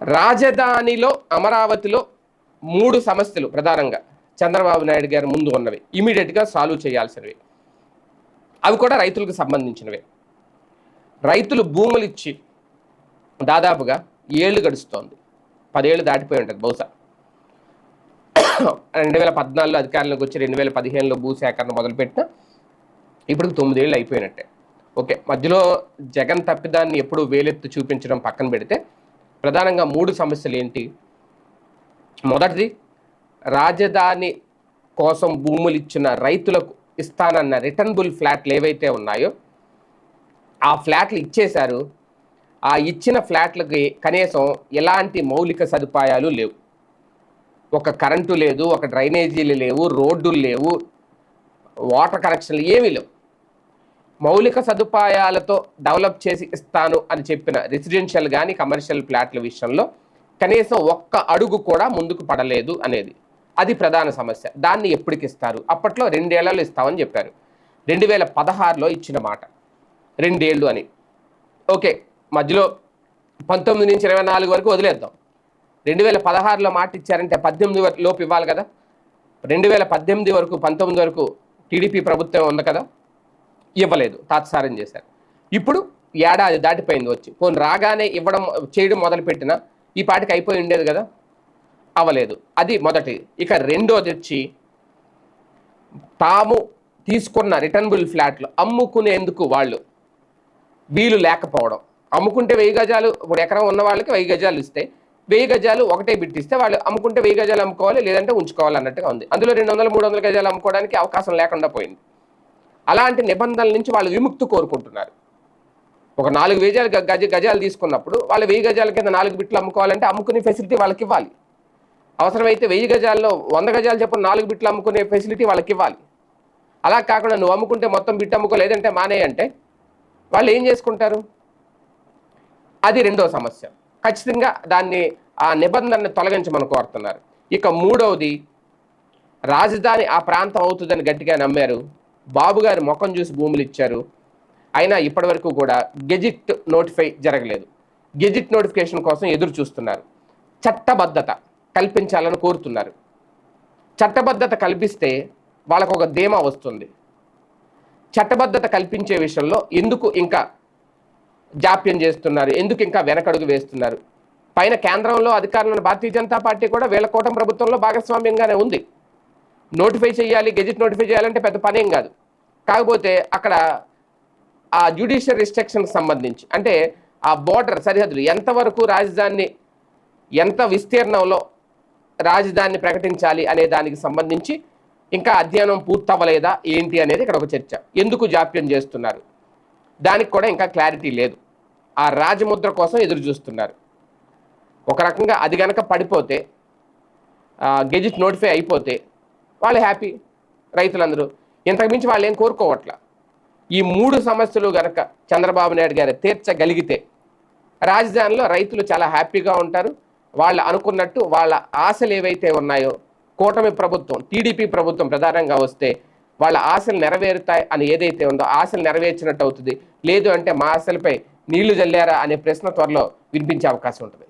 రాజధానిలో అమరావతిలో మూడు సమస్యలు ప్రధానంగా చంద్రబాబు నాయుడు గారి ముందు ఉన్నవి. ఇమీడియట్గా సాల్వ్ చేయాల్సినవి. అవి కూడా రైతులకు సంబంధించినవే. రైతులు భూములు ఇచ్చి దాదాపుగా ఏళ్ళు గడుస్తోంది. పదేళ్ళు దాటిపోయి ఉంటుంది బహుశా. రెండు వేల పద్నాలుగులో అధికారంలోకి వచ్చి రెండు వేల పదిహేనులో భూసేకరణ మొదలుపెట్టిన ఇప్పుడు తొమ్మిదేళ్ళు అయిపోయినట్టే. ఓకే. మధ్యలో జగన్ తప్పిదాన్ని ఎప్పుడు వేలెత్తి చూపించడం పక్కన పెడితే ప్రధానంగా మూడు సమస్యలు ఏంటి? మొదటిది రాజధాని కోసం భూములు ఇచ్చిన రైతులకు ఇస్తానన్న రిటర్నబుల్ ఫ్లాట్లు ఏవైతే ఉన్నాయో ఆ ఫ్లాట్లు ఇచ్చేశారు. ఆ ఇచ్చిన ఫ్లాట్లకి కనీసం ఎలాంటి మౌలిక సదుపాయాలు లేవు. ఒక కరెంటు లేదు ఒక డ్రైనేజీలు లేవు రోడ్డులు లేవు వాటర్ కనెక్షన్లు ఏమీ లేవు. మౌలిక సదుపాయాలతో డెవలప్ చేసి ఇస్తాను అని చెప్పిన రెసిడెన్షియల్ కానీ కమర్షియల్ ఫ్లాట్ల విషయంలో కనీసం ఒక్క అడుగు కూడా ముందుకు పడలేదు అనేది. అది ప్రధాన సమస్య. దాన్ని ఎప్పటికి ఇస్తారు? అప్పట్లో రెండేళ్ళలో ఇస్తామని చెప్పారు. రెండు వేల పదహారులో ఇచ్చిన మాట. రెండేళ్ళు అని. ఓకే మధ్యలో పంతొమ్మిది నుంచి ఇరవై నాలుగు వరకు వదిలేద్దాం. రెండు వేల పదహారులో మాట ఇచ్చారంటే పద్దెనిమిది వరకు లోపు ఇవ్వాలి కదా. రెండు వేల పద్దెనిమిది వరకు పంతొమ్మిది వరకు టీడీపీ ప్రభుత్వం ఉంది కదా. ఇవ్వలేదు తాత్సారం చేశారు. ఇప్పుడు ఏడాది దాటిపోయింది వచ్చి. పోనీ రాగానే ఇవ్వడం చేయడం మొదలుపెట్టినా ఈ పాటికి అయిపోయి ఉండేది కదా? అవ్వలేదు. అది మొదటి. ఇక రెండోది వచ్చి తాము తీసుకున్న రిటర్నబుల్ ఫ్లాట్లు అమ్ముకునేందుకు వాళ్ళు వీలు లేకపోవడం. అమ్ముకుంటే వెయ్యి గజాలు ఇప్పుడు ఎకరం ఉన్న వాళ్ళకి వెయ్యి గజాలు ఇస్తే వెయ్యి గజాలు ఒకటే బిట్టిస్తే వాళ్ళు అమ్ముకుంటే వెయ్యి గజాలు అమ్ముకోవాలి లేదంటే ఉంచుకోవాలి అన్నట్టుగా ఉంది. అందులో రెండు వందల మూడు వందల గజాలు అమ్ముకోవడానికి అవకాశం లేకుండా పోయింది. అలాంటి నిబంధనల నుంచి వాళ్ళు విముక్తి కోరుకుంటున్నారు. ఒక నాలుగు వేజాలు గజ గజాలు తీసుకున్నప్పుడు వాళ్ళు వెయ్యి గజాల కింద నాలుగు బిట్లు అమ్ముకోవాలంటే అమ్ముకునే ఫెసిలిటీ వాళ్ళకి ఇవ్వాలి అవసరమైతే వెయ్యి గజాల్లో వంద గజాలు చెప్పిన నాలుగు బిట్లు అమ్ముకునే ఫెసిలిటీ వాళ్ళకి ఇవ్వాలి అలా కాకుండా నువ్వు అమ్ముకుంటే మొత్తం బిట్ అమ్ముకోలేదంటే మానేయంటే అంటే వాళ్ళు ఏం చేసుకుంటారు? అది రెండో సమస్య. ఖచ్చితంగా దాన్ని ఆ నిబంధనని తొలగించమని కోరుతున్నారు. ఇక మూడవది రాజధాని ఆ ప్రాంతం అవుతుందని గట్టిగా నమ్మారు బాబు గారి ముఖం చూసి భూములు ఇచ్చారు. అయినా ఇప్పటివరకు కూడా గెజిట్ నోటిఫై జరగలేదు. గెజిట్ నోటిఫికేషన్ కోసం ఎదురు చూస్తున్నారు. చట్టబద్ధత కల్పించాలని కోరుతున్నారు. చట్టబద్ధత కల్పిస్తే వాళ్ళకు ఒక ధీమా వస్తుంది. చట్టబద్ధత కల్పించే విషయంలో ఎందుకు ఇంకా జాప్యం చేస్తున్నారు? ఎందుకు ఇంకా వెనకడుగు వేస్తున్నారు? పైన కేంద్రంలో అధికారంలో భారతీయ జనతా పార్టీ కూడా వీళ్ళ కూటమి ప్రభుత్వంలో భాగస్వామ్యంగానే ఉంది. నోటిఫై చేయాలి గెజిట్ నోటిఫై చేయాలంటే పెద్ద పనేం కాదు. కాకపోతే అక్కడ ఆ జ్యుడిషియల్ రిస్ట్రిక్షన్కి సంబంధించి అంటే ఆ బోర్డర్ సరిహద్దులు ఎంతవరకు రాజధానిని ఎంత విస్తీర్ణంలో రాజధానిని ప్రకటించాలి అనే దానికి సంబంధించి ఇంకా అధ్యయనం పూర్తవ్వలేదా ఏంటి అనేది ఇక్కడ ఒక చర్చ. ఎందుకు జాప్యం చేస్తున్నారు? దానికి కూడా ఇంకా క్లారిటీ లేదు. ఆ రాజముద్ర కోసం ఎదురు చూస్తున్నారు. ఒక రకంగా అది గనక పడిపోతే గెజిట్ నోటిఫై అయిపోతే వాళ్ళు హ్యాపీ రైతులందరూ. ఇంతకుమించి వాళ్ళు ఏం కోరుకోవట్లా. ఈ మూడు సమస్యలు గనక చంద్రబాబు నాయుడు గారు తీర్చగలిగితే రాజధానిలో రైతులు చాలా హ్యాపీగా ఉంటారు. వాళ్ళు అనుకున్నట్టు వాళ్ళ ఆశలు ఏవైతే ఉన్నాయో కూటమి ప్రభుత్వం టీడీపీ ప్రభుత్వం ప్రధానంగా వస్తే వాళ్ళ ఆశలు నెరవేరుతాయి అని ఏదైతే ఉందో ఆశలు నెరవేర్చినట్టు అవుతుంది. లేదు అంటే మా ఆశలపై నీళ్ళు జల్లారా అనే ప్రశ్న త్వరలో వినిపించే అవకాశం ఉంటుంది.